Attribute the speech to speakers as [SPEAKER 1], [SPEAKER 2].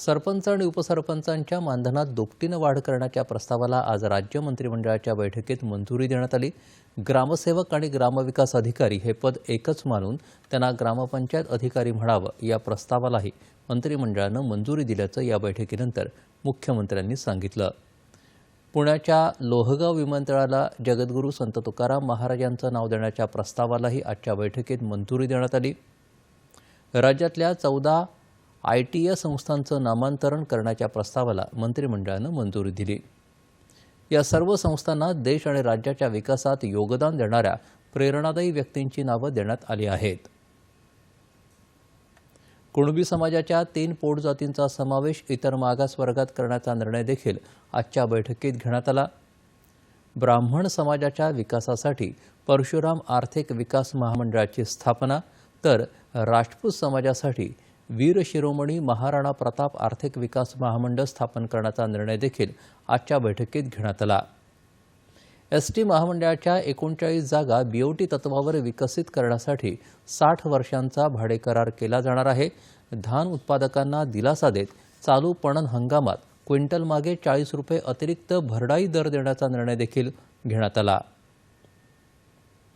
[SPEAKER 1] सरपंच आणि उपसरपंचांच्या मानधनात दुपटीनं वाढ करण्याच्या प्रस्तावाला आज राज्य मंत्रिमंडळाच्या बैठकीत मंजुरी देण्यात आली. ग्रामसेवक आणि ग्रामविकास अधिकारी हे पद एकच मानून त्यांना ग्रामपंचायत अधिकारी म्हणावं या प्रस्तावालाही मंत्रिमंडळानं मंजुरी दिल्याचं या बैठकीनंतर मुख्यमंत्र्यांनी सांगितलं. पुण्याच्या लोहगाव विमानतळाला जगद्गुरू संत तुकाराम महाराजांचं नाव देण्याच्या प्रस्तावालाही आजच्या बैठकीत मंजुरी देण्यात आली. राज्यातल्या चौदा आय टी या संस्थांचं नामांतरण करण्याच्या प्रस्तावाला मंत्रिमंडळानं मंजुरी दिली. या सर्व संस्थांना देश आणि राज्याच्या विकासात योगदान देणाऱ्या प्रेरणादायी व्यक्तींची नावं देण्यात आली आहेत. कुणबी समाजाच्या तीन पोटजातींचा समावेश इतर मागास वर्गात करण्याचा निर्णय देखील आजच्या बैठकीत घेण्यात आला. ब्राह्मण समाजाच्या विकासासाठी परशुराम आर्थिक विकास महामंडळाची स्थापना तर राजपूत समाजासाठी वीर शिरोमणी महाराणा प्रताप आर्थिक विकास महामंडळ स्थापन करण्याचा निर्णय देखील आजच्या बैठकीत घेण्यात आला. एस टी महामंडळाच्या एकोणचाळीस जागा बीओटी तत्वावर विकसित करण्यासाठी साठ वर्षांचा भाडेकरार केला जाणार आहे. धान उत्पादकांना दिलासा देत चालू पणन हंगामात क्विंटलमागे चाळीस रुपये अतिरिक्त भरडाई दर देण्याचा निर्णय देखील घेण्यात आला.